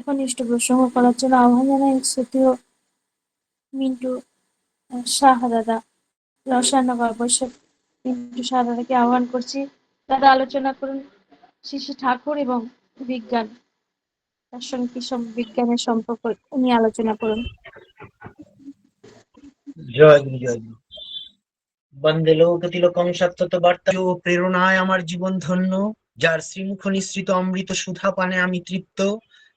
এখন ইষ্ট প্রসঙ্গ করার জন্য আহ্বান জানাই শ্রুতিও মিন্টু শাহ দাদা বৈশাখ মিন্টু শাহ দাদাকে আহ্বান করছি। দাদা আলোচনা করুন। শ্রী ঠাকুর এবং বিজ্ঞান তার সঙ্গে কি বিজ্ঞানের সম্পর্ক নিয়ে আলোচনা করুন। জয় জয় সত্যত বার্তা ও প্রেরণায় আমার জীবন ধন্য। যার শ্রীমুখ নিঃসৃত অমৃত সুধা পানে আমি তৃপ্ত।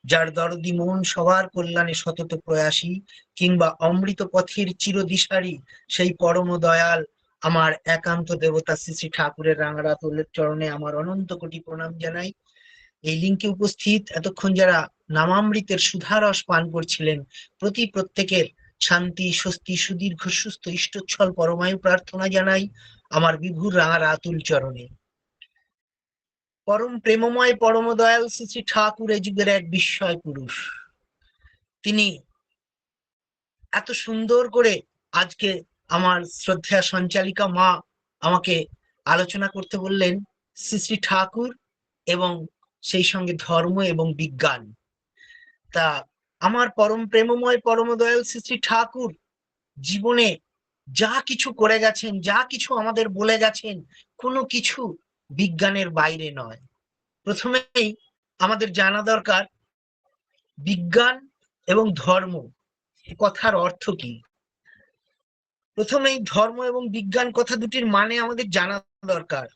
যার দরদি মন সবার কল্যাণে সতত প্রয়াসী কিংবা অমৃত পথের চিরদিশারি, সেই পরম দয়াল আমার একান্ত দেবতা শ্রী শ্রী ঠাকুরের রাঙারা তোলের চরণে আমার অনন্ত কোটি প্রণাম জানাই। এই লিঙ্কে উপস্থিত এতক্ষণ যারা নামামৃতের সুধারস পান করছিলেন, প্রতি প্রত্যেকের শান্তি, স্বস্তি, সুদীর্ঘ, সুস্থ, ইষ্টচ্ছল পরমায়ু প্রার্থনা জানাই আমার বিভুর রাঙার আতুল চরণে। পরম প্রেমময় পরম দয়াল শ্রী শ্রী ঠাকুর এ যুগের এক বিস্ময় পুরুষ। তিনি এত সুন্দর করে আজকে আমার শ্রদ্ধা সঞ্চালিকা মা আমাকে আলোচনা করতে বললেন, শ্রী শ্রী ঠাকুর এবং সেই সঙ্গে ধর্ম এবং বিজ্ঞান। তা আমার পরম প্রেমময় পরম দয়াল শ্রী শ্রী ঠাকুর জীবনে যা কিছু করে গেছেন, যা কিছু আমাদের বলে গেছেন, কোনো কিছু বিজ্ঞানের বাইরে নয়। প্রথমেই আমাদের জানা দরকার, বিজ্ঞান এবং ধর্ম কথার অর্থ কি? প্রথমেই ধর্ম এবং বিজ্ঞান কথা দুটির মানে আমাদের জানা দরকার।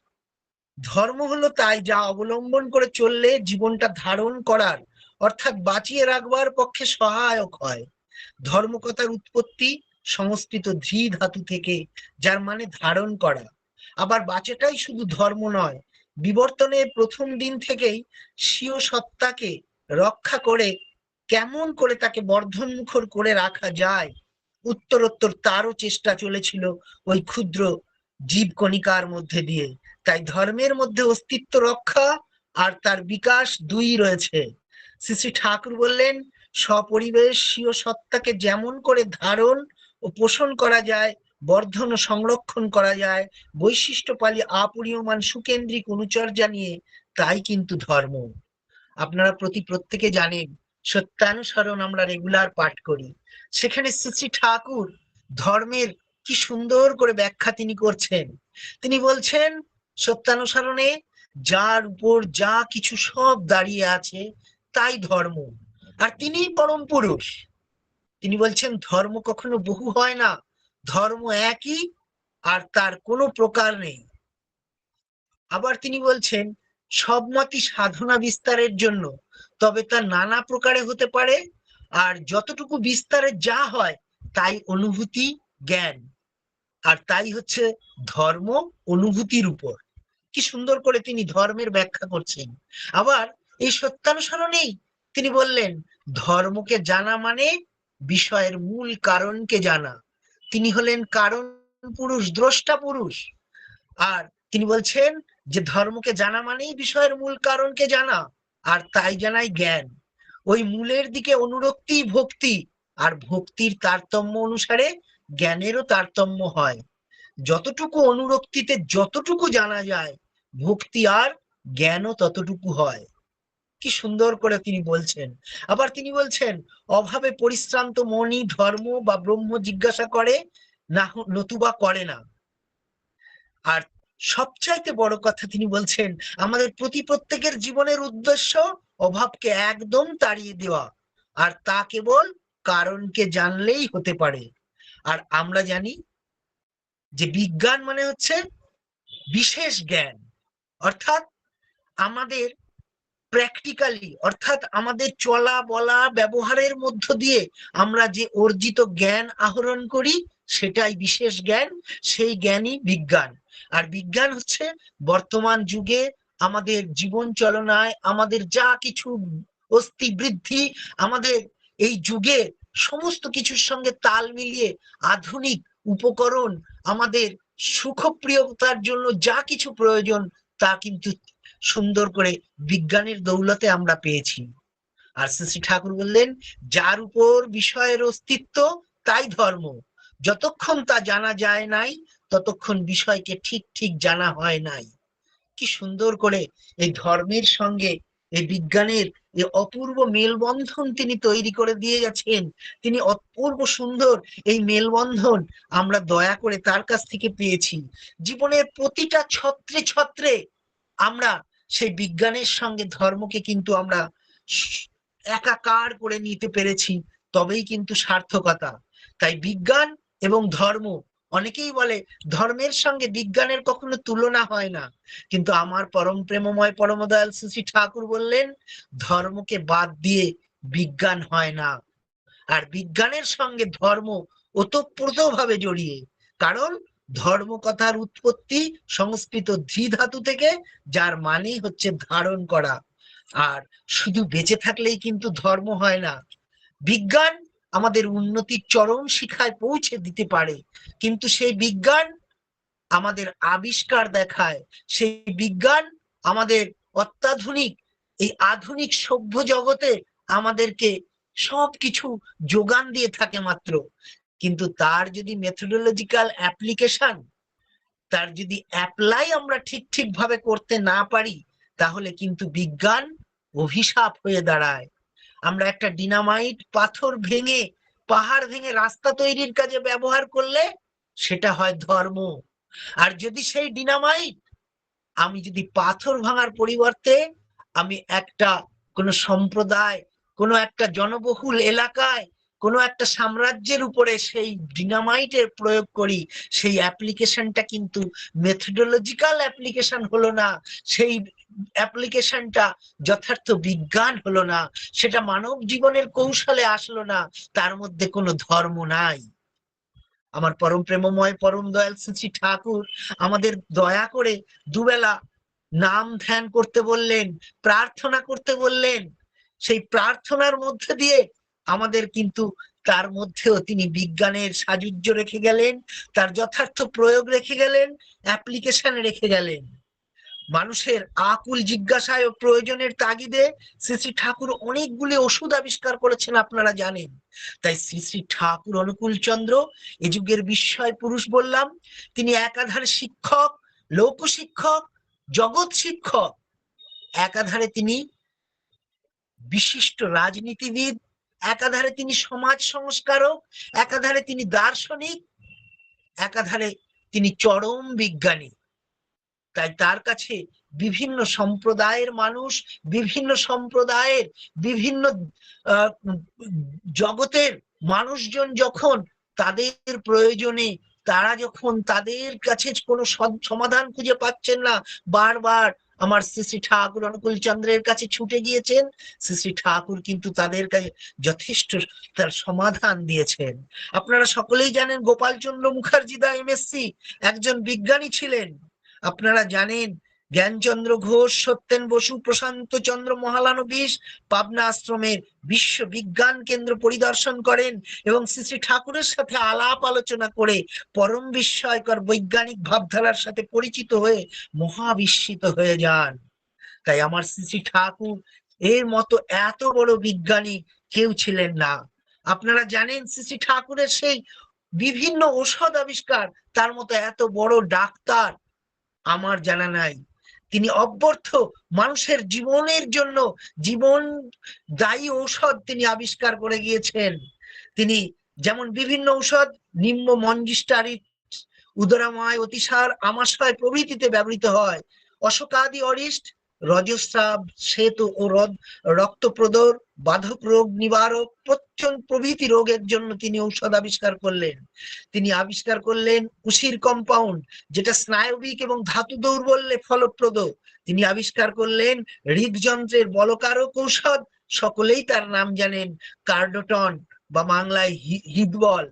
ধর্ম হলো তাই যা অবলম্বন করে চললে জীবনটা ধারণ করার, অর্থাৎ বাঁচিয়ে রাখবার পক্ষে সহায়ক হয়। ধর্মকথার উৎপত্তি সংস্কৃত ধী ধাতু থেকে, যার মানে ধারণ করা। আবার বাঁচাটাই শুধু ধর্ম নয়, বিবর্তনের প্রথম দিন থেকেই স্বীয় সত্তাকে রক্ষা করে কেমন করে তাকে বর্ধন মুখর করে রাখা যায়, উত্তরোত্তর তারও চেষ্টা চলেছিল ওই ক্ষুদ্র জীব কণিকার মধ্যে দিয়ে। তাই ধর্মের মধ্যে অস্তিত্ব রক্ষা আর তার বিকাশ দুই রয়েছে। শ্রী শ্রী ঠাকুর বললেন স্বপরিবেশীয় সত্তাকে যেমন করে ধারণ ও পোষণ করা যায় বর্ধন সংরক্ষণ করা যায়। বৈশিষ্ট্য পালি আপরিয়মান সুকেন্দ্রিক অনুচর্যা নিয়ে তাই কিন্তু ধর্ম। আপনারা প্রতি প্রত্যেকে জানেন, সত্যানুসরণ আমরা রেগুলার পাঠ করি। সেখানে শ্রী শ্রী ঠাকুর ধর্মের কি সুন্দর করে ব্যাখ্যা তিনি করছেন। তিনি বলছেন, সত্যানুসরণে যার উপর যা কিছু সব দাঁড়িয়ে আছে, তাই ধর্ম। আর তিনি পরম পুরুষ। তিনি বলছেন, ধর্ম কখনো বহু হয় না। ধর্ম একই আর তার কোনো প্রকার নেই। আবার তিনি বলছেন, সব মতই সাধনা বিস্তারের জন্য, তবে তা নানা প্রকারে হতে পারে, আর যতটুকু বিস্তারে যা হয়, তাই অনুভূতি, জ্ঞান। আর তাই হচ্ছে ধর্ম অনুভূতির উপর। কি সুন্দর করে তিনি ধর্মের ব্যাখ্যা করছেন। আবার এই সত্যানুসরণেই তিনি বললেন, ধর্মকে জানা মানে বিষয়ের মূল কারণকে জানা। তিনি হলেন কারণ পুরুষ, দ্রষ্টা পুরুষ। আর তিনি বলছেন যে ধর্মকে জানা মানেই বিষয়ের মূল কারণকে জানা, আর তাই জানাই জ্ঞান। ওই মূলের দিকে অনুরক্তি, ভক্তি, আর ভক্তির তারতম্য অনুসারে জ্ঞানেরও তারতম্য হয়। যতটুকু অনুরক্তিতে যতটুকু জানা যায়, ভক্তি আর জ্ঞানও ততটুকু হয়। কি সুন্দর করে তিনি বলছেন। আবার তিনি বলছেন, অভাবে পরিশ্রান্ত মনই ধর্ম বা ব্রহ্ম জিজ্ঞাসা করে না নতুবা করে না। আর সবচাইতে বড় কথা তিনি বলছেন, আমাদের প্রতি প্রত্যেকের জীবনের উদ্দেশ্য অভাবকে একদম তাড়িয়ে দেওয়া। আর তা কেবল কারণকে জানলেই হতে পারে। আর আমরা জানি যে বিজ্ঞান মানে হচ্ছে বিশেষ জ্ঞান। অর্থাৎ আমাদের প্র্যাকটিক্যালি অর্থাৎ আমাদের চলা বলা ব্যবহারের মধ্য দিয়ে আমরা যে অর্জিত জ্ঞান আহরণ করি, সেটাই বিশেষ জ্ঞান, সেই জ্ঞানই বিজ্ঞান। আর বিজ্ঞান হচ্ছে বর্তমান যুগে আমাদের জীবন চলনায় আমাদের যা কিছু অস্থি বৃদ্ধি আমাদের এই যুগে সমস্ত কিছুর সঙ্গে তাল মিলিয়ে আধুনিক উপকরণ, আমাদের সুখপ্রিয়তার জন্য যা কিছু প্রয়োজন তা কিন্তু সুন্দর করে বিজ্ঞানের দৌলতে আমরা পেয়েছি। আর শ্রী ঠাকুর বললেন, যার উপর বিষয়ের অস্তিত্ব, তাই ধর্ম। যতক্ষণ তা জানা যায় নাই, ততক্ষণ বিষয়কে ঠিক ঠিক জানা হয় নাই। কি সুন্দর করে এই ধর্মের সঙ্গে, এই বিজ্ঞানের, এই অপূর্ব মেলবন্ধন তিনি তৈরি করে দিয়ে গেছেন। তিনি অপূর্ব সুন্দর এই মেলবন্ধন আমরা দয়া করে তার কাছ থেকে পেয়েছি। জীবনের প্রতিটা ছত্রে ছত্রে আমরা সেই বিজ্ঞানের সঙ্গে ধর্মকে কিন্তু আমরা একাকার করে নিতে পেরেছি, তবেই কিন্তু সার্থকতা। তাই বিজ্ঞান এবং ধর্ম, অনেকেই বলে ধর্মের সঙ্গে বিজ্ঞানের কখনো তুলনা হয় না। কিন্তু আমার পরম প্রেমময় পরমদয়াল শ্রী ঠাকুর বললেন, ধর্মকে বাদ দিয়ে বিজ্ঞান হয় না। আর বিজ্ঞানের সঙ্গে ধর্ম ওতপ্রোত ভাবে জড়িয়ে, কারণ ধর্ম কথার উৎপত্তি সংস্কৃত ধি ধাতু থেকে, যার মানেই হচ্ছে ধারণ করা। আর শুধু বেঁচে থাকলেই কিন্তু ধর্ম হয় না। বিজ্ঞান আমাদের উন্নতির চরম শিখায় পৌঁছে দিতে পারে। কিন্তু সেই বিজ্ঞান আমাদের আবিষ্কার দেখায়। সেই বিজ্ঞান আমাদের অত্যাধুনিক, এই আধুনিক সভ্য জগতে আমাদেরকে সবকিছু যোগান দিয়ে থাকে মাত্র। কিন্তু তার যদি মেথোডোলজিক্যাল অ্যাপ্লিকেশন তার যদি অ্যাপ্লাই আমরা ঠিক ঠিক ভাবে করতে না পারি, তাহলে কিন্তু বিজ্ঞান অভিশাপ হয়ে দাঁড়ায়। আমরা একটা ডিনামাইট পাথর ভেঙে, পাহাড় ভেঙে রাস্তা তৈরির কাজে ব্যবহার করলে সেটা হয় ধর্ম। আর যদি সেই ডিনামাইট আমি যদি পাথর ভাঙার পরিবর্তে আমি একটা কোনো সম্প্রদায়, কোনো একটা জনবহুল এলাকায় কোনো একটা সাম্রাজ্যের উপরে সেই ডিনামাইটের প্রয়োগ করি, সেই অ্যাপ্লিকেশনটা কিন্তু মেথোডোলজিক্যাল অ্যাপ্লিকেশন হলো না, সেই অ্যাপ্লিকেশনটা যথার্থ বিজ্ঞান হলো না, সেটা মানব জীবনের কৌশলে আসলো না, তার মধ্যে কোনো ধর্ম নাই। আমার পরম প্রেমময়, পরম দয়াল শ্রী ঠাকুর আমাদের দয়া করে দুবেলা নাম ধ্যান করতে বললেন, প্রার্থনা করতে বললেন, সেই প্রার্থনার মধ্যে দিয়ে আমাদের কিন্তু তার মধ্যেও তিনি বিজ্ঞানের সাজুজ্য রেখে গেলেন, তার যথার্থ প্রয়োগ রেখে গেলেন অ্যাপ্লিকেশন রেখে গেলেন। মানুষের আকুল জিজ্ঞাসায় ও প্রয়োজনের তাগিদে শ্রী শ্রী ঠাকুর অনেকগুলি ওষুধ আবিষ্কার করেছেন আপনারা জানেন। তাই শ্রী শ্রী ঠাকুর অনুকূল চন্দ্র, এ যুগের বিস্ময় পুরুষ বললাম, তিনি একাধারে শিক্ষক, লোক শিক্ষক, জগৎ শিক্ষক। একাধারে তিনি বিশিষ্ট রাজনীতিবিদ একাধারে তিনি সমাজ সংস্কারক, একাধারে তিনি দার্শনিক, একাধারে তিনি চরম বিজ্ঞানী। তাই তার কাছে বিভিন্ন সম্প্রদায়ের মানুষ, বিভিন্ন সম্প্রদায়ের, বিভিন্ন জগতের মানুষজন যখন তাদের প্রয়োজনে, তারা যখন তাদের কাছে কোনো সমাধান খুঁজে পাচ্ছেন না, বারবার আমার শ্রী ঠাকুর অনুকূল চন্দ্রের কাছে ছুটে গিয়েছেন। শ্রী শ্রী ঠাকুর কিন্তু তাদের কাছে যথেষ্ট তার সমাধান দিয়েছেন। আপনারা সকলেই জানেন গোপালচন্দ্র মুখার্জি দা এমএসসি একজন বিজ্ঞানী ছিলেন। আপনারা জানেন জ্ঞানচন্দ্র ঘোষ, সত্যেন বসু, প্রশান্ত চন্দ্র মহালানবিশ পাবনা আশ্রমের বিশ্ব বিজ্ঞান কেন্দ্র পরিদর্শন করেন এবং শ্রী শ্রী ঠাকুরের সাথে আলাপ আলোচনা করে পরম বিস্ময়কর বৈজ্ঞানিক ভাবধারার সাথে পরিচিত হয়ে মহাবিস্মিত হয়ে যান। তাই আমার শ্রী শ্রী ঠাকুর এর মতো এত বড় বিজ্ঞানী কেউ ছিলেন না। আপনারা জানেন শ্রী শ্রী ঠাকুরের সেই বিভিন্ন ঔষধ আবিষ্কার, তার মতো এত বড় ডাক্তার আমার জানা নাই। তিনি অব্যর্থ মানুষের জীবনের জন্য জীবন দায়ী ঔষধ তিনি আবিষ্কার করে গিয়েছেন। তিনি যেমন বিভিন্ন ঔষধ, নিম্ন মঞ্জিস্টারি উদরাময়, অতিসার, আমাশয় প্রভৃতিতে ব্যবহৃত হয়। অশোকাদি অরিষ্ট রজস্রাব, শ্বেত ও রদ রক্তপ্রদর বাধক রোগ নিবারক প্রত্যন্ত প্রভৃতি রোগের জন্য তিনি ঔষধ আবিষ্কার করলেন। তিনি আবিষ্কার করলেন উশির কম্পাউন্ড যেটা স্নায়বিক এবং ধাতু দৌর্বল্যে ফলপ্রদ। তিনি আবিষ্কার করলেন হৃদযন্ত্রের বলকারক ঔষধ, সকলেই তার নাম জানেন কার্ডোটন, বা বাংলায় হৃদবল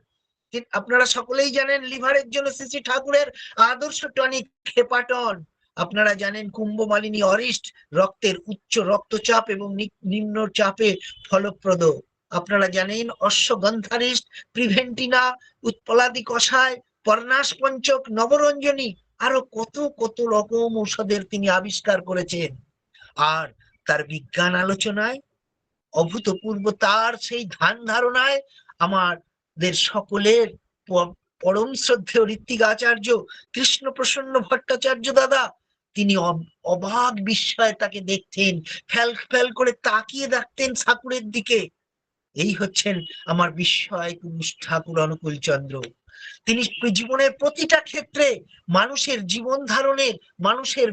আপনারা সকলেই জানেন লিভারের জন্য শ্রী ঠাকুরের আদর্শ টনিক হেপাটন। আপনারা জানেন কুম্ভ মালিনী অরিষ্ট রক্তের উচ্চ রক্তচাপ এবং নিম্ন চাপে ফলপ্রদ। আপনারা জানেন অশ্বগন্ধারিষ্ট প্রিভেন্টিনা উৎপলাদি কষায় পর্ণাস পঞ্চক নবরঞ্জনী, আরও কত কত রকম ঔষধের তিনি আবিষ্কার করেছেন। আর তার বিজ্ঞান আলোচনায়, অভূতপূর্ব তার সেই ধ্যান ধারণায় আমাদের সকলের পরম শ্রদ্ধেয় ঋত্বিক আচার্য কৃষ্ণ প্রসন্ন ভট্টাচার্য দাদা তিনি অব- অবাক বিস্ময়ে তাকে দেখতেন, ফেল ফেল করে তাকিয়ে দেখতেন ঠাকুরের দিকে। এই হচ্ছেন আমার বিস্ময় পুরুষ ঠাকুর অনুকূল চন্দ্র। তিনি জীবনের প্রতিটা ক্ষেত্রে মানুষের জীবন ধারণের মানুষের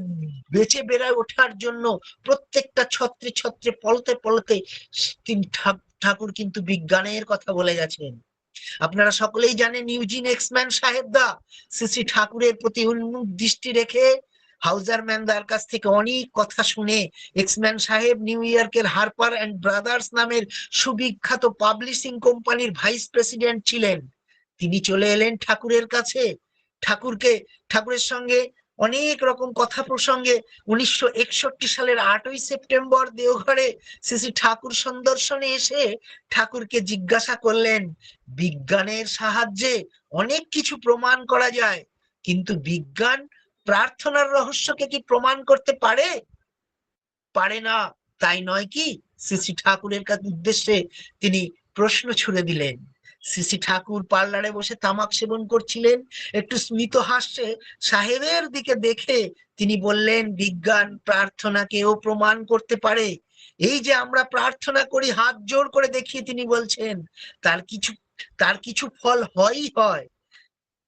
বেঁচে বেড়ায় ওঠার জন্য প্রত্যেকটা ছত্রে ছত্রে পলতে পলতে তিনি ঠাকুর কিন্তু বিজ্ঞানের কথা বলে গেছেন। আপনারা সকলেই জানেন ইউজিন এক্সম্যান সাহেবদা, শ্রী শ্রী ঠাকুরের প্রতি উন্মুখ দৃষ্টি রেখে হাউজার ম্যানদার কাছ থেকে অনেক কথা শুনে এক্সম্যান সাহেব নিউ ইয়র্কের হারপার অ্যান্ড ব্রাদার্স নামের সুবিখ্যাত পাবলিশিং কোম্পানির ভাইস প্রেসিডেন্ট ছিলেন। তিনি চলে এলেন ঠাকুরের কাছে। ঠাকুরকে, ঠাকুরের সঙ্গে অনেক রকম কথা প্রসঙ্গে উনিশশো একষট্টি সালের আটই সেপ্টেম্বর দেওঘরে শ্রী ঠাকুর সন্দর্শনে এসে ঠাকুরকে জিজ্ঞাসা করলেন, বিজ্ঞানের সাহায্যে অনেক কিছু প্রমাণ করা যায়, কিন্তু বিজ্ঞান প্রার্থনার রহস্যকে কি প্রমাণ করতে পারে? পারে না, তাই নয় কি? শ্রী ঠাকুরের কাছে উদ্দেশ্যে তিনি প্রশ্ন ছুড়ে দিলেন। শ্রী ঠাকুর পার্লারে বসে তামাক সেবন করছিলেন। একটু স্মিত হাসছে সাহেবের দিকে দেখে তিনি বললেন, বিজ্ঞান প্রার্থনাকেও প্রমাণ করতে পারে। এই যে আমরা প্রার্থনা করি, হাত জোর করে দেখিয়ে তিনি বলছেন, তার কিছু তার কিছু ফল হয়ই হয়।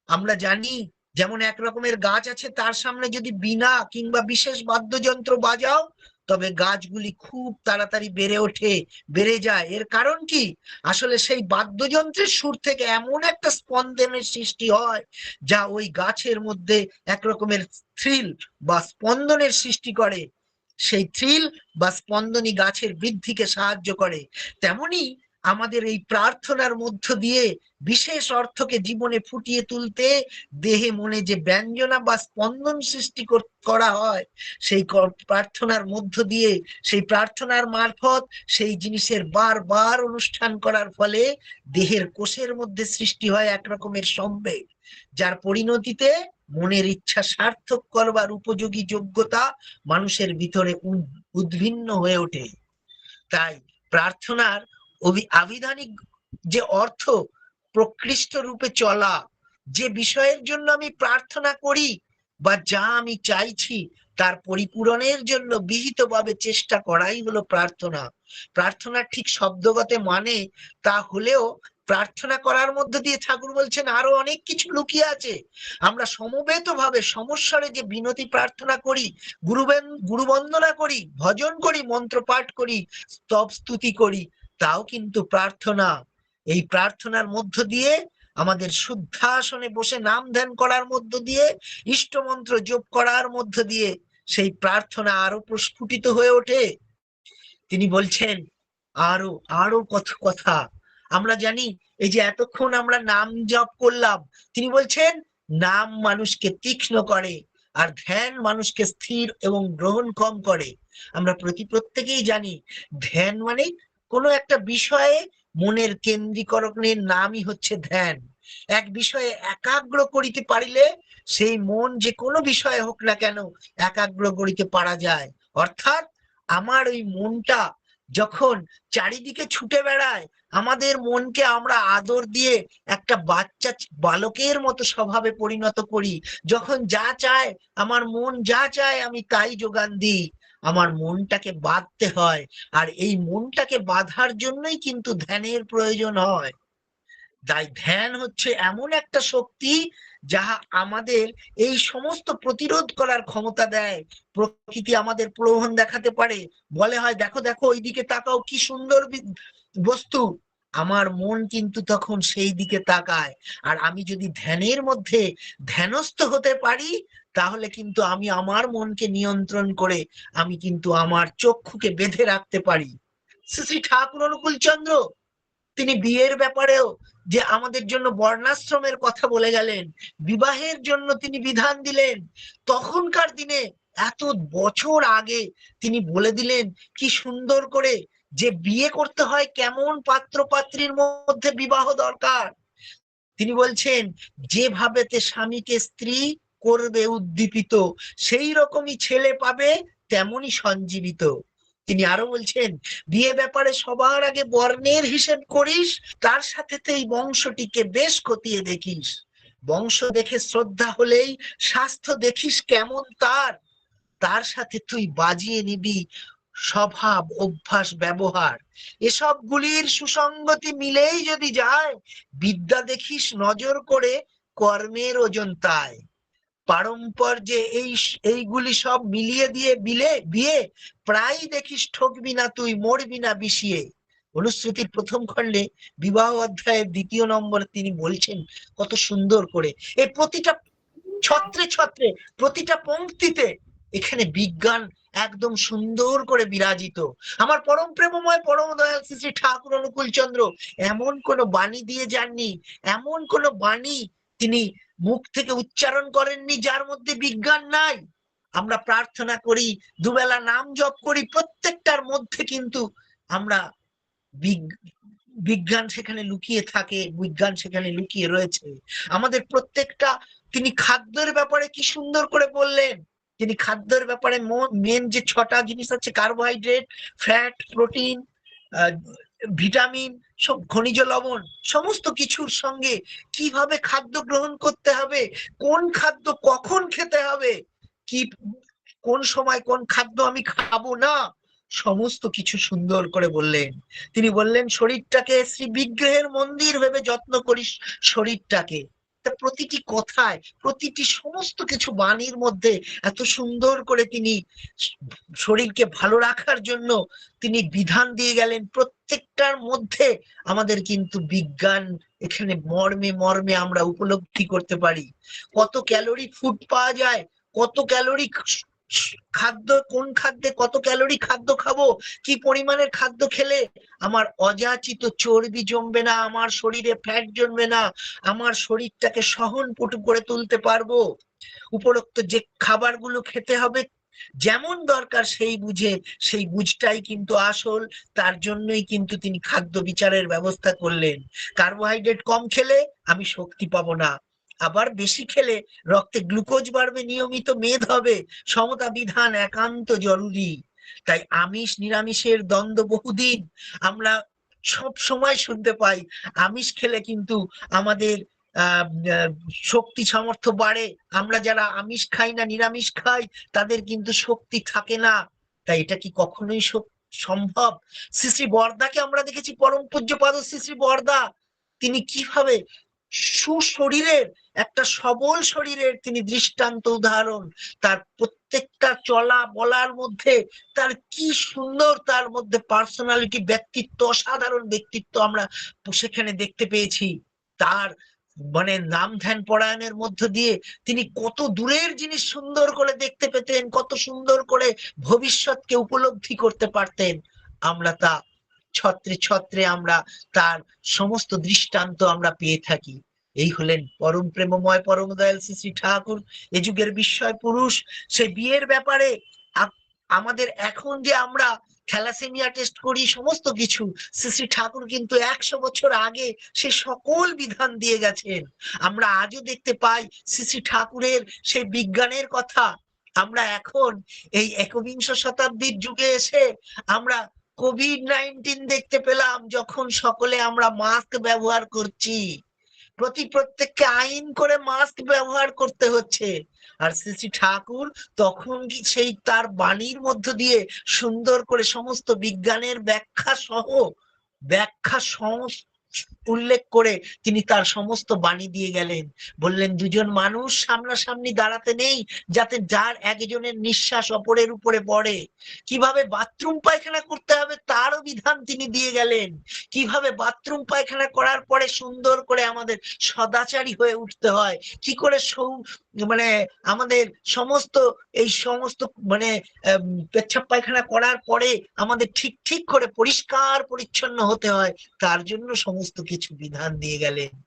আমরা জানি যেমন এক রকমের গাছ আছে, তার সামনে যদি বিনা কিংবা বিশেষ বাদ্যযন্ত্র বাজাও, তবে গাছগুলি খুব তাড়াতাড়ি বেড়ে ওঠে, বেড়ে যায়। এর কারণ কি? আসলে সেই বাদ্যযন্ত্রের সুর থেকে এমন একটা স্পন্দনের সৃষ্টি হয়, যা ওই গাছের মধ্যে এক রকমের থ্রিল বা স্পন্দনের সৃষ্টি করে। সেই থ্রিল বা স্পন্দনই গাছের বৃদ্ধিকে সাহায্য করে। তেমনি আমাদের এই প্রার্থনার মধ্য দিয়ে বিশেষ অর্থকে জীবনে ফুটিয়ে তুলতে দেহে মনে যে ব্যঞ্জনা বা স্পন্দন সৃষ্টি করা হয়, সেই প্রার্থনার মধ্য দিয়ে, সেই প্রার্থনার মারফত সেই জিনিসের বারবার অনুষ্ঠান করার ফলে দেহের কোষের মধ্যে সৃষ্টি হয় এক রকমের সম্বেগ, যার পরিণতিতে মনের ইচ্ছা সার্থক করবার উপযোগী যোগ্যতা মানুষের ভিতরে উদ- উদ্ভিন্ন হয়ে ওঠে। তাই প্রার্থনার আবিধানিক যে অর্থ প্রকৃষ্ট রূপে চলা, যে বিষয়ের জন্য আমি প্রার্থনা করি বা যা আমি চাইছি, তার পরিপূরণের জন্য বিহিতভাবে চেষ্টা করাই হলো প্রার্থনা। প্রার্থনার ঠিক শব্দগতে মানে তা হলেও প্রার্থনা করার মধ্য দিয়ে ঠাকুর বলছেন, আরও অনেক কিছু লুকিয়ে আছে। আমরা সমবেত ভাবে সমস্যারে যে বিনতি প্রার্থনা করি, গুরুবেন, গুরুবন্দনা করি, ভজন করি মন্ত্র পাঠ করি স্তব স্তুতি করি তাও কিন্তু প্রার্থনা। এই প্রার্থনার মধ্য দিয়ে আমাদের শুদ্ধাসনে বসে নাম ধ্যান করার মধ্য দিয়ে, ইষ্টমন্ত্র জপ করার মধ্য দিয়ে সেই প্রার্থনা আরও প্রস্ফুটিত হয়ে ওঠে। তিনি বলছেন, আরও আরও কত কথা। আমরা জানি, এই যে এতক্ষণ আমরা নাম জপ করলাম, তিনি বলছেন, নাম মানুষকে তীক্ষ্ণ করে আর ধ্যান মানুষকে স্থির এবং গ্রহণ কম করে। আমরা প্রতি প্রত্যেকেই জানি, ধ্যান মানে কোনো একটা বিষয়ে মনের কেন্দ্রীকরণের নামই হচ্ছে ধ্যান। এক বিষয়ে একাগ্র করিতে পারিলে সেই মন যে কোনো বিষয়ে হোক না কেন একাগ্র করিতে পারা যায়। অর্থাৎ আমার ওই মনটা যখন চারিদিকে ছুটে বেড়ায়, আমাদের মনকে আমরা আদর দিয়ে একটা বাচ্চা বালকের মতো স্বভাবে পরিণত করি। যখন যা চায়, আমার মন যা চায় আমি তাই যোগান দিই। আমার মনটাকে বাঁধতে হয়। আর এই মনটাকে বাঁধার জন্যই কিন্তু ধ্যানের প্রয়োজন হয়। তাই ধ্যান হচ্ছে এমন একটা শক্তি যাহা আমাদের এই সমস্ত প্রতিরোধ করার ক্ষমতা দেয়। প্রকৃতি আমাদের প্রলোভন দেখাতে পারে। বলে হয়, দেখো দেখো, ওইদিকে তাকাও, কি সুন্দর বস্তু। আমার মন কিন্তু তখন সেই দিকে তাকায়। আর আমি যদি ধ্যানের মধ্যে ধ্যানস্থ হতে পারি তাহলে কিন্তু আমি আমার মনকে নিয়ন্ত্রণ করে আমি কিন্তু আমার চক্ষুকে বেঁধে রাখতে পারি। শ্রী ঠাকুর অনুকূল চন্দ্র তিনি বিয়ের ব্যাপারেও যে আমাদের জন্য বর্ণাশ্রমের কথা বলে গেলেন, বিবাহের জন্য তিনি বিধান দিলেন, তখনকার দিনে এত বছর আগে তিনি বলে দিলেন, কি সুন্দর করে যে বিয়ে করতে হয় কেমন পাত্র পাত্রীর মধ্যে বিবাহ দরকার? তিনি বলছেন যেভাবে তে স্বামীকে স্ত্রী করবে উদ্দীপিত। সেই রকমই ছেলে পাবে, তেমনই সঞ্জীবিত। তিনি আরও বলছেন, বিয়ে ব্যাপারে সবার আগে বর্ণের হিসেব করিস, তার সাথে এই বংশটিকে বেশ খতিয়ে দেখিস। বংশ দেখে শ্রদ্ধা হলেই স্বাস্থ্য দেখিস কেমন তার। তার সাথে তুই বাজিয়ে নিবি স্বভাব, অভ্যাস, ব্যবহার। এসব গুলির সুসঙ্গতি মিলেই যদি যায়, বিদ্যা দেখিস নজর করে কর্মের ওজন তাই। পারম্পর যে এই এইগুলি সব মিলিয়ে দিয়ে বিলে, বিয়ে প্রায় দেখিস ঠকবি না তুই, মরবি না বিষিয়ে। অনুশ্রুতির প্রথম খণ্ডে বিবাহ অধ্যায়ের দ্বিতীয় নম্বরে তিনি বলছেন, কত সুন্দর করে। এই প্রতিটা ছত্রে ছত্রে, প্রতিটা পংক্তিতে এখানে বিজ্ঞান একদম সুন্দর করে বিরাজিত। আমার পরম প্রেমময়, পরম দয়াল শ্রী শ্রী ঠাকুর অনুকূল চন্দ্র এমন কোন বাণী দিয়ে যাননি, এমন কোন বাণী তিনি মুখ থেকে উচ্চারণ করেননি যার মধ্যে বিজ্ঞান নাই। আমরা প্রার্থনা করি, দুবেলা নাম জপ করি, প্রত্যেকটার মধ্যে কিন্তু আমরা বিজ্ঞান সেখানে লুকিয়ে থাকে, বিজ্ঞান সেখানে লুকিয়ে রয়েছে। আমাদের প্রত্যেকটা, তিনি খাদ্যের ব্যাপারে কি সুন্দর করে বললেন? তিনি খাদ্যের ব্যাপারে মেন যে ছটা জিনিস আছে, কার্বোহাইড্রেট, ফ্যাট, প্রোটিন ভিটামিন সব খনিজ লবণ, সমস্ত কিছুর সঙ্গে কীভাবে খাদ্য গ্রহণ করতে হবে? কোন খাদ্য কখন খেতে হবে? কি, কোন সময় কোন খাদ্য আমি খাব না? সমস্ত কিছু সুন্দর করে বললেন। তিনি বললেন, শরীরটাকে শ্রী বিগ্রহের মন্দির ভেবে যত্ন করিস শরীরটাকে। প্রতিটি কথায়, প্রতিটি সমস্ত কিছু বাণীর মধ্যে এত সুন্দর করে তিনি শরীরকে ভালো রাখার জন্য তিনি বিধান দিয়ে গেলেন। প্রত্যেকটার মধ্যে আমাদের কিন্তু বিজ্ঞান এখানে মর্মে মর্মে আমরা উপলব্ধি করতে পারি। কত ক্যালোরি ফুড পাওয়া যায়, কত ক্যালোরি খাদ্য, কোন খাদ্যে কত ক্যালোরি খাদ্য খাব, কি পরিমাণের খাদ্য খেলে আমার অযাচিত চর্বি জমবে না, আমার শরীরে ফ্যাট জমবে না, আমার শরীরটাকে সহন সহনপটু করে তুলতে পারব। উপরোক্ত যে খাবারগুলো খেতে হবে যেমন দরকার সেই বুঝে, সেই বুঝটাই কিন্তু আসল, তার জন্যই কিন্তু তিনি খাদ্য বিচারের ব্যবস্থা করলেন। কার্বোহাইড্রেট কম খেলে আমি শক্তি পাবো না। আবার বেশি খেলে রক্তে গ্লুকোজ বাড়বে, নিয়মিত মেদ হবে, সমতা বিধান একান্ত জরুরি। তাই আমিষ নিরামিষের দ্বন্দ্ব বহুদিন আমরা সব সময় শুনতে পাই, আমিষ খেলে কিন্তু আমাদের শক্তি সামর্থ্য বাড়ে। আমরা যারা আমিষ খাই না, নিরামিষ খাই, তাদের কিন্তু শক্তি থাকে না। তাই এটা কি কখনোই সম্ভব? শ্রী শ্রী বর্দাকে আমরা দেখেছি পরম পূজ্যপাদ শ্রী শ্রী বর্দা। তিনি কীভাবে সুশরীরের, একটা সবল শরীরের তিনি দৃষ্টান্ত উদাহরণ। তার প্রত্যেকটা চলা বলার মধ্যে, তার কি সুন্দর, তার মধ্যে পার্সোনালিটি ব্যক্তিত্ব, অসাধারণ ব্যক্তিত্ব আমরা সেখানে দেখতে পেয়েছি। তার মানে নাম ধ্যান পরায়ণের মধ্য দিয়ে তিনি কত দূরের জিনিস সুন্দর করে দেখতে পেতেন, কত সুন্দর করে ভবিষ্যৎকে উপলব্ধি করতে পারতেন। আমরা তা ছত্রে ছত্রে আমরা তার সমস্ত দৃষ্টান্ত আমরা পেয়ে থাকি। এই হলেন পরম প্রেমময় পরম দয়াল শ্রী শ্রী ঠাকুর। এ যুগের বিস্ময় পুরুষ, সে বিয়ের ব্যাপারে আমাদের এখন যে আমরা থ্যালাসেমিয়া টেস্ট করি, সমস্ত কিছু। শ্রী ঠাকুর কিন্তু একশো বছর আগে সে সকল বিধান দিয়ে গেছেন। আমরা আজও দেখতে পাই শ্রী ঠাকুরের সেই বিজ্ঞানের কথা। আমরা এখন এই একবিংশ শতাব্দীর যুগে এসে আমরা কোভিড নাইন্টিন দেখতে পেলাম, যখন সকলে আমরা মাস্ক ব্যবহার করছি। প্রতি প্রত্যেককে আইন করে মাস্ক ব্যবহার করতে হচ্ছে। আর শ্রী শ্রী ঠাকুর তখন সেই তার বাণীর মধ্য দিয়ে সুন্দর করে সমস্ত বিজ্ঞানের ব্যাখ্যা সহ, ব্যাখ্যা উল্লেখ করে তিনি তার সমস্ত বাণী দিয়ে গেলেন। বললেন, দুজন মানুষ সামনাসামনি দাঁড়াতে নেই, যাতে যার একজনের নিঃশ্বাস অপরের উপরে পড়ে। কীভাবে বাথরুম পায়খানা করতে হবে তারও বিধান তিনি দিয়ে গেলেন। কীভাবে বাথরুম পায়খানা করার পরে সুন্দর করে আমাদের সদাচারী হয়ে উঠতে হয়? কি করে সৌ মানে আমাদের সমস্ত, এই সমস্ত মানে পেচ্ছাপ পায়খানা করার পরে আমাদের ঠিক ঠিক করে পরিষ্কার পরিচ্ছন্ন হতে হয়? তার জন্য সমস্ত কিছু বিধান দিয়ে গেলেন।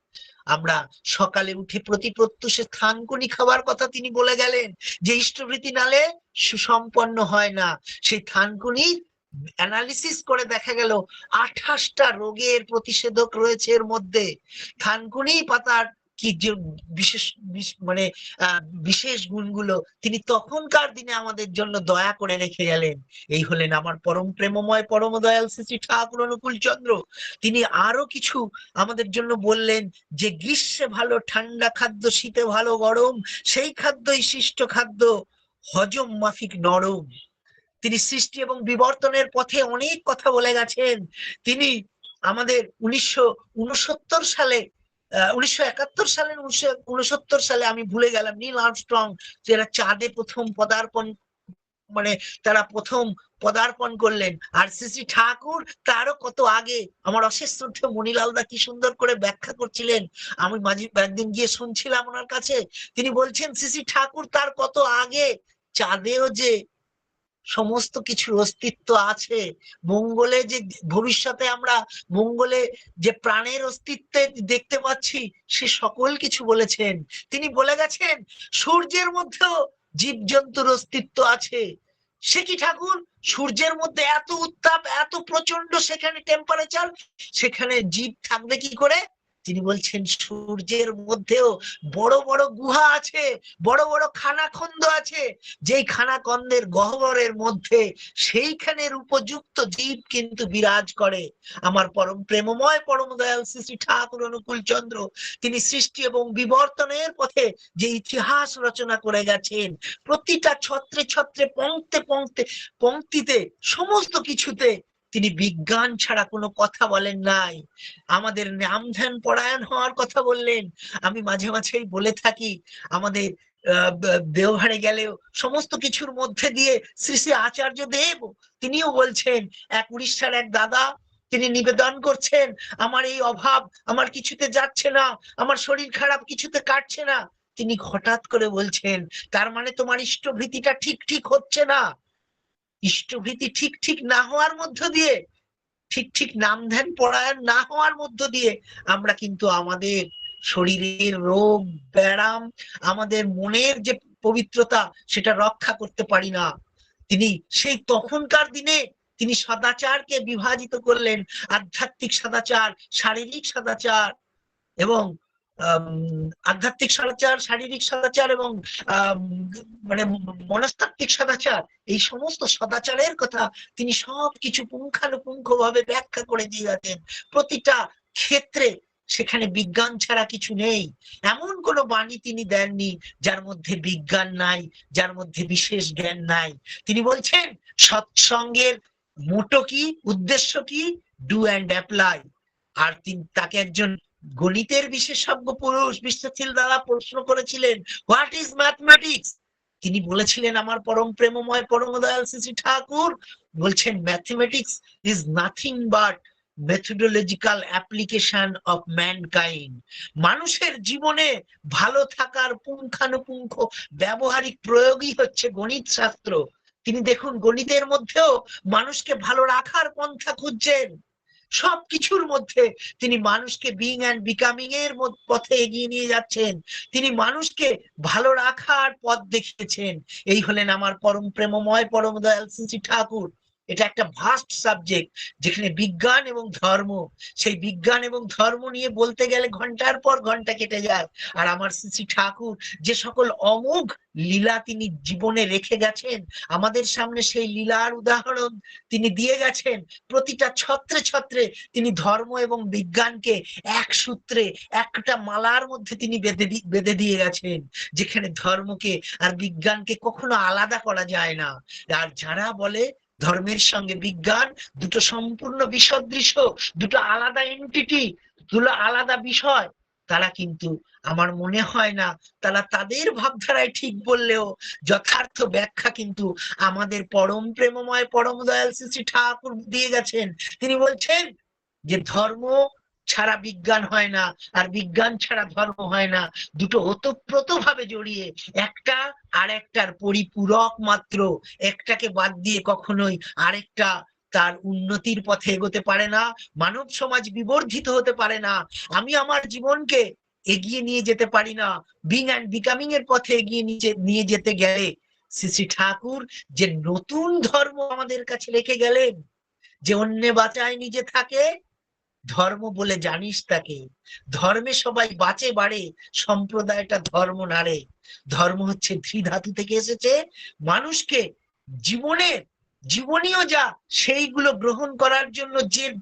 আমরা সকালে উঠে প্রতি প্রত্যুষে থানকুনি খাবার কথা তিনি বলে গেলেন যে, ইষ্টভৃতি নালে সুসম্পন্ন হয় না। সেই থানকুনি অ্যানালিসিস করে দেখা গেল, আঠাশটা রোগের প্রতিষেধক রয়েছে এর মধ্যে। থানকুনি পাতার কি যে বিশেষ মানে বিশেষ গুণগুলো তিনি তখনকার দিনে আমাদের জন্য দয়া করে রেখে গেলেন। এই হলেন আমার পরম প্রেমময়, পরম দয়াল শ্রী ঠাকুর অনুকূল চন্দ্র। তিনি আরও কিছু আমাদের জন্য বললেন যে, গ্রীষ্মে ভালো, ঠান্ডা খাদ্য, শীতে ভালো, গরম, সেই খাদ্যই শিষ্ট খাদ্য, হজম মাফিক নরম। তিনি সৃষ্টি এবং বিবর্তনের পথে অনেক কথা বলে গেছেন। তিনি আমাদের উনিশশো উনসত্তর সালে উনিশশো একাত্তর সালের উনিশশো উনসত্তর সালে আমি ভুলে গেলাম, নীল আর্মস্ট্রং যারা চাঁদে প্রথম পদার্পণ মানে তারা প্রথম পদার্পণ করলেন। আর শ্রী ঠাকুর তারও কত আগে, আমার অশেষ শ্রদ্ধে মণিলাল দা কি সুন্দর করে ব্যাখ্যা করছিলেন। আমি মাঝে একদিন গিয়ে শুনছিলাম ওনার কাছে, তিনি বলছেন শ্রী ঠাকুর তার কত আগে, চাঁদেও যে সমস্ত কিছুর অস্তিত্ব আছে। মঙ্গলে যে ভবিষ্যতে আমরা মঙ্গলে যে প্রাণের অস্তিত্বে দেখতে পাচ্ছি, সে সকল কিছু বলেছেন। তিনি বলে গেছেন, সূর্যের মধ্যেও জীবজন্তুর অস্তিত্ব আছে। সে কি ঠাকুর? সূর্যের মধ্যে এত উত্তাপ, এত প্রচণ্ড সেখানে টেম্পারেচার সেখানে জীব থাকবে কি করে? তিনি বলছেন, সূর্যের মধ্যেও বড় বড় গুহা আছে, বড় বড় খানাখন্দ আছে, যেই খানাখন্দের গহ্বরের মধ্যে সেইখানের উপযুক্ত জীব কিন্তু বিরাজ করে। আমার পরম প্রেমময়, পরম দয়াল শ্রী শ্রী ঠাকুর অনুকূল চন্দ্র, তিনি সৃষ্টি এবং বিবর্তনের পথে যে ইতিহাস রচনা করে গেছেন, প্রতিটা ছত্রে ছত্রে পংক্তে পংক্তে, পংক্তিতে, সমস্ত কিছুতে তিনি বিজ্ঞান ছাড়া কোনো কথা বলেন নাই। আমাদের নাম ধ্যান পরায়ণ হওয়ার কথা বললেন। আমি মাঝে মাঝেই বলে থাকি, আমাদের দেওঘরে গেলেও সমস্ত কিছুর মধ্যে দিয়ে শ্রী শ্রী আচার্য দেব, তিনিও বলছেন, এক উড়িষ্যার এক দাদা, তিনি নিবেদন করছেন, আমার এই অভাব আমার কিছুতে যাচ্ছে না, আমার শরীর খারাপ কিছুতে কাটছে না। তিনি হঠাৎ করে বলছেন, তার মানে তোমার ইষ্টভীতিটা ঠিক ঠিক হচ্ছে না। ইষ্টভীতি ঠিক ঠিক না হওয়ার মধ্য দিয়ে, ঠিক ঠিক নাম ধ্যান পরায়ণ না হওয়ার মধ্য দিয়ে আমরা কিন্তু আমাদের শরীরের রোগ, ব্যায়াম, আমাদের মনের যে পবিত্রতা সেটা রক্ষা করতে পারি না। তিনি সেই তখনকার দিনে তিনি সদাচারকে বিভাজিত করলেন। আধ্যাত্মিক সদাচার, শারীরিক সদাচার এবং আধ্যাত্মিক সদাচার, শারীরিক সদাচার এবং মানে মনস্তাত্ত্বিক সদাচার, এই সমস্ত সদাচারের কথা তিনি সব কিছু পুঙ্খানুপুঙ্খ ভাবে ব্যাখ্যা করে দিয়ে গেছেন প্রতিটা ক্ষেত্রে সেখানে বিজ্ঞান ছাড়া কিছু নেই। এমন কোনো বাণী তিনি দেননি যার মধ্যে বিজ্ঞান নাই, যার মধ্যে বিশেষ জ্ঞান নাই। তিনি বলছেন, সৎসঙ্গের মোটো কি, উদ্দেশ্য কি? ডু অ্যান্ড অ্যাপ্লাই আর তিনি, তাকে একজন গণিতের বিশেষজ্ঞ পুরুষ বিশ্বশীল দ্বারা প্রশ্ন করেছিলেন হোয়াট ইজ ম্যাথমেটিক্স তিনি বলেছিলেন, আমার পরম প্রেমময় পরম দয়াল শ্রী ঠাকুর। বলছেন mathematics is nothing but methodological application of mankind মানুষের জীবনে ভালো থাকার পুঙ্খানুপুঙ্খ ব্যবহারিক প্রয়োগই হচ্ছে গণিত শাস্ত্র তিনি দেখুন, গণিতের মধ্যেও মানুষকে ভালো রাখার পন্থা খুঁজছেন। সবকিছুর মধ্যে তিনি মানুষকে বিং অ্যান্ড বিকামিং এর পথে এগিয়ে নিয়ে যাচ্ছেন। তিনি মানুষকে ভালো রাখার পথ দেখিয়েছেন। এই হলেন আমার পরম প্রেমময়, পরম দয়াল শ্রী ঠাকুর। এটা একটা ভাস্ট সাবজেক্ট যেখানে বিজ্ঞান এবং ধর্ম, সেই বিজ্ঞান এবং ধর্ম নিয়ে বলতে গেলে ঘণ্টার পর ঘণ্টা কেটে যায়। আর আমার শ্রী ঠাকুর যে সকল অমোঘ লীলা তিনি জীবনে রেখে গেছেন, আমাদের সামনে সেই লীলার উদাহরণ তিনি দিয়ে গেছেন। প্রতিটা ছত্রে ছত্রে তিনি ধর্ম এবং বিজ্ঞানকে এক সূত্রে, একটা মালার মধ্যে তিনি বেঁধে বেঁধে দিয়ে গেছেন, যেখানে ধর্মকে আর বিজ্ঞানকে কখনো আলাদা করা যায় না। আর যারা বলে ধর্মের সঙ্গে বিজ্ঞান, দুটো সম্পূর্ণ বিসদৃশ, দুটো আলাদা এন্টিটি দুটো আলাদা বিষয়। তারা কিন্তু আমার মনে হয় না, তারা তাদের ভাবধারায় ঠিক বললেও যথার্থ ব্যাখ্যা কিন্তু আমাদের পরম প্রেমময়, পরম দয়াল শ্রী ঠাকুর দিয়ে গেছেন। তিনি বলছেন যে ধর্ম ছাড়া বিজ্ঞান হয় না, আর বিজ্ঞান ছাড়া ধর্ম হয় না। দুটো ওতপ্রোত ভাবে জড়িয়ে, একটা আর একটার পরিপূরক মাত্র। একটাকে বাদ দিয়ে কখনোই আরেকটা তার উন্নতির পথে এগোতে পারে না, মানব সমাজ বিবর্ধিত হতে পারে না। আমি আমার জীবনকে এগিয়ে নিয়ে যেতে পারি না। বিং অ্যান্ড বিকামিং এর পথে এগিয়ে নিয়ে যেতে গেলে, শ্রী শ্রী ঠাকুর যে নতুন ধর্ম আমাদের কাছে রেখে গেলেন, যে অন্য বাঁচায় নিজে থাকে ধর্ম বলে জানিস তাকে। ধর্মে সবাই বাঁচে বাড়ে, সম্প্রদায়টা ধর্ম নাড়ে ধর্ম হচ্ছে ধৃ ধাতু থেকে এসেছে। মানুষকে জীবনের, জীবনীয় যা, সেইগুলো গ্রহণ করার জন্য যে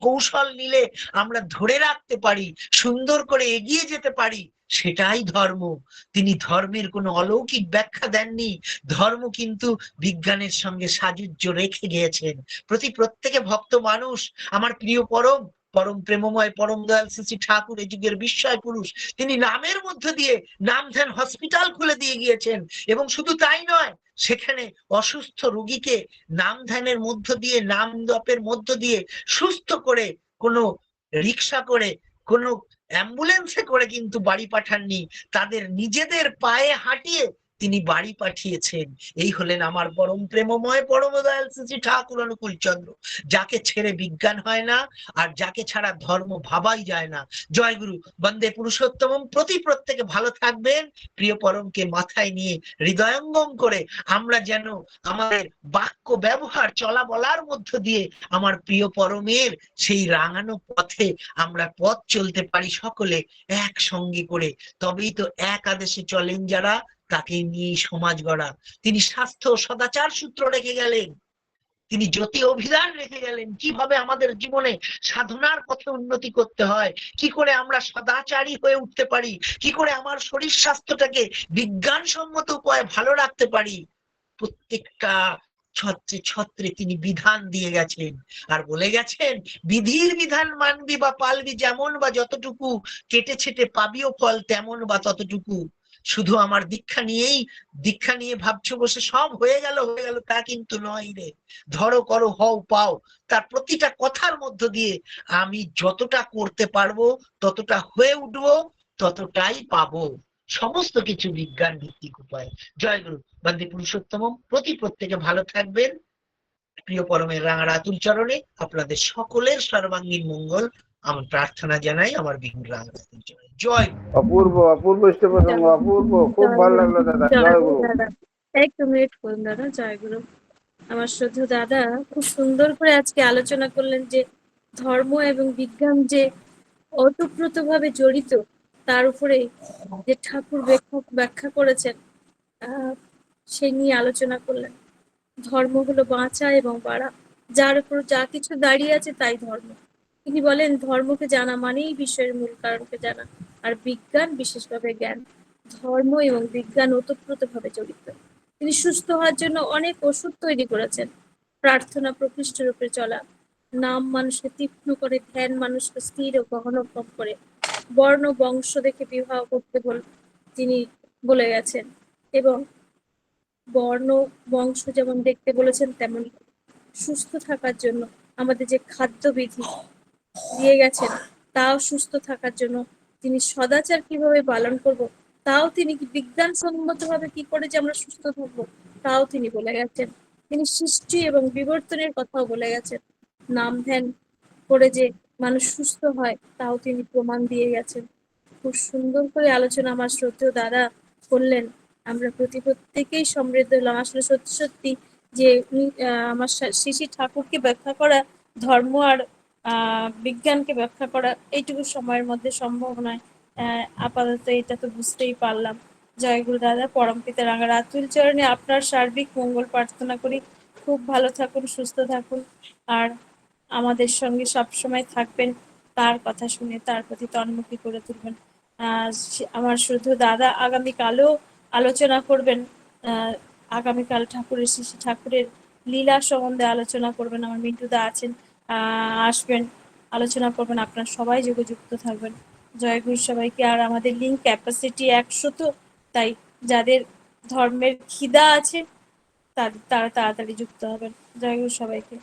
কৌশল নিলে আমরা ধরে রাখতে পারি, সুন্দর করে এগিয়ে যেতে পারি, সেটাই ধর্ম। তিনি ধর্মের কোনো অলৌকিক ব্যাখ্যা দেননি। ধর্ম কিন্তু বিজ্ঞানের সঙ্গে সাযুজ্য রেখে গিয়েছেন। প্রতি প্রত্যেকে ভক্ত মানুষ। আমার প্রিয় পরম পরম প্রেমময়, পরম দয়াল শ্রী ঠাকুর, এই যুগের বিস্ময় পুরুষ, তিনি নামের মধ্যে দিয়ে নাম ধ্যান হসপিটাল খুলে দিয়ে গিয়েছেন। এবং শুধু তাই নয়, সেখানে অসুস্থ রোগীকে নাম ধ্যানের মধ্য দিয়ে, নাম জপের মধ্য দিয়ে সুস্থ করে, কোনো রিক্সা করে, কোনো অ্যাম্বুলেন্সে করে কিন্তু বাড়ি পাঠাননি। তাদের নিজেদের পায়ে হাঁটিয়ে তিনি বাড়ি পাঠিয়েছেন। এই হলেন আমার পরম প্রেমময় পরম দয়াল শ্রী ঠাকুর অনুকূল চন্দ্র। যাকে ছেড়ে বিজ্ঞান হয় না, আর যাকে ছাড়া ধর্ম ভাবাই যায় না। জয় গুরু, বন্দে পুরুষোত্তম প্রতি প্রত্যেকে ভালো থাকবেন। প্রিয় পরমকে মাথায় নিয়ে হৃদয়ঙ্গম করে আমরা যেন আমাদের বাক্য ব্যবহার, চলা বলার মধ্য দিয়ে আমার প্রিয় পরমের সেই রাঙানো পথে আমরা পথ চলতে পারি সকলে একসঙ্গে করে। তবেই তো এক আদেশে চলেন যারা। তাকে নিয়ে সমাজ গড়া। তিনি স্বাস্থ্য সদাচার সূত্র রেখে গেলেন। তিনি জ্যোতি অভিধান রেখে গেলেন। কীভাবে আমাদের জীবনে সাধনার পথে উন্নতি করতে হয়? কি করে আমরা সদাচারী হয়ে উঠতে পারি? কি করে আমার শরীর স্বাস্থ্যটাকে বিজ্ঞানসম্মত উপায়ে ভালো রাখতে পারি? প্রত্যেকটা ছত্রে ছত্রে তিনি বিধান দিয়ে গেছেন। আর বলে গেছেন, বিধির বিধান মানবি বা পালবি যেমন বা যতটুকু কেটে ছেটে পাবিও ফল, তেমন বা ততটুকু শুধু আমার দীক্ষা নিয়েই, দীক্ষা নিয়ে ভাবছ বসে সব হয়ে গেল হয়ে গেল, তা কিন্তু নয় রে। ধরো, করো, হও, পাও। তার প্রতিটা কথার মধ্য দিয়ে আমি যতটা করতে পারব, ততটা হয়ে উঠবো, ততটাই পাবো। সমস্ত কিছু বিজ্ঞান ভিত্তিক উপায়। জয় গুরু। বন্দে পুরুষোত্তম প্রতি প্রত্যেকে ভালো থাকবেন। প্রিয় পরমের রাঙা রাতুল চরণে আপনাদের সকলের সর্বাঙ্গীন মঙ্গল। আমার প্রার্থনা জানাই আমার রাতুল জয়। অপূর্ব অপূর্ব অপূর্ব খুব ভালো লাগল দাদা জয় গুরু একটু মিনিট করুন দাদা জয় গুরু। আমার শুধু দাদা খুব সুন্দর করে আজকে আলোচনা করলেন যে ধর্ম এবং বিজ্ঞান যে ওতপ্রোতভাবে জড়িত তার উপরে যে ঠাকুর ব্যাখ্যা ব্যাখ্যা করেছেন আহ, সেই নিয়ে আলোচনা করলেন। ধর্ম হলো বাঁচা এবং বাড়া। যার উপর যা কিছু দাঁড়িয়ে আছে তাই ধর্ম। তিনি বলেন, ধর্মকে জানা মানেই বিশ্বের মূল কারণকে জানা, আর বিজ্ঞান বিশেষভাবে জ্ঞান। ধর্ম এবং বিজ্ঞান ওতপ্রোতভাবে জড়িত। তিনি সুস্থ হওয়ার জন্য অনেক ওষুধ তৈরি করেছেন। প্রার্থনা প্রকৃষ্ট রূপে চলা, নাম মানুষকে তীক্ষ্ণ করে, ধ্যান মানুষকে স্থির ও গহনক্ষম করে, বর্ণ, বংশ দেখে বিবাহ করতে বল তিনি বলে গেছেন। এবং বর্ণ, বংশ যেমন দেখতে বলেছেন, তেমন সুস্থ থাকার জন্য আমাদের যে খাদ্যবিধি দিয়ে গেছেন, তাও সুস্থ থাকার জন্য। তিনি সদাচার কীভাবে পালন করব, তাও তিনি বিজ্ঞানসম্মত ভাবে কি করে যে আমরা সুস্থ থাকব, তাও তিনি বলে গেছেন। তিনি সৃষ্টি এবং বিবর্তনের কথাও বলে গেছেন। নাম ধ্যান করে যে মানুষ সুস্থ হয়, তাও তিনি প্রমাণ দিয়ে গেছেন। খুব সুন্দর করে আলোচনা আমার শ্রদ্ধেয় দাদা করলেন। আমরা প্রতি প্রত্যেকেই সমৃদ্ধ হলাম। আসলে সত্যি সত্যি যে আমার শ্রী ঠাকুরকে ব্যাখ্যা করা ধর্ম আর বিজ্ঞানকে ব্যাখ্যা করা এইটুকু সময়ের মধ্যে সম্ভব নয়। আপাতত এটা তো বুঝতেই পারলাম। জয় গুরু দাদা, পরম পিতা রাঙা রাতুল চরণে আপনার সার্বিক মঙ্গল প্রার্থনা করি। খুব ভালো থাকুন, সুস্থ থাকুন। আর আমাদের সঙ্গে সবসময় থাকবেন। তার কথা শুনে, তার প্রতি তন্মুখী করে তুলবেন। আমার শুধু দাদা, আগামীকালও আলোচনা করবেন। আগামীকাল ঠাকুরের শ্রী ঠাকুরের লীলা সম্বন্ধে আলোচনা করবেন। আমার মিন্টুদা আছেন। আসবেন, আলোচনা করবেন, আপনার সবাই যোগযুক্ত থাকবেন। জয় গুরু সবাইকে। আর আমাদের লিঙ্ক ক্যাপাসিটি একশো তো, তাই যাদের ধর্মের খিদা আছে তারা তাড়াতাড়ি যুক্ত হবেন। জয় গুরু সবাইকে।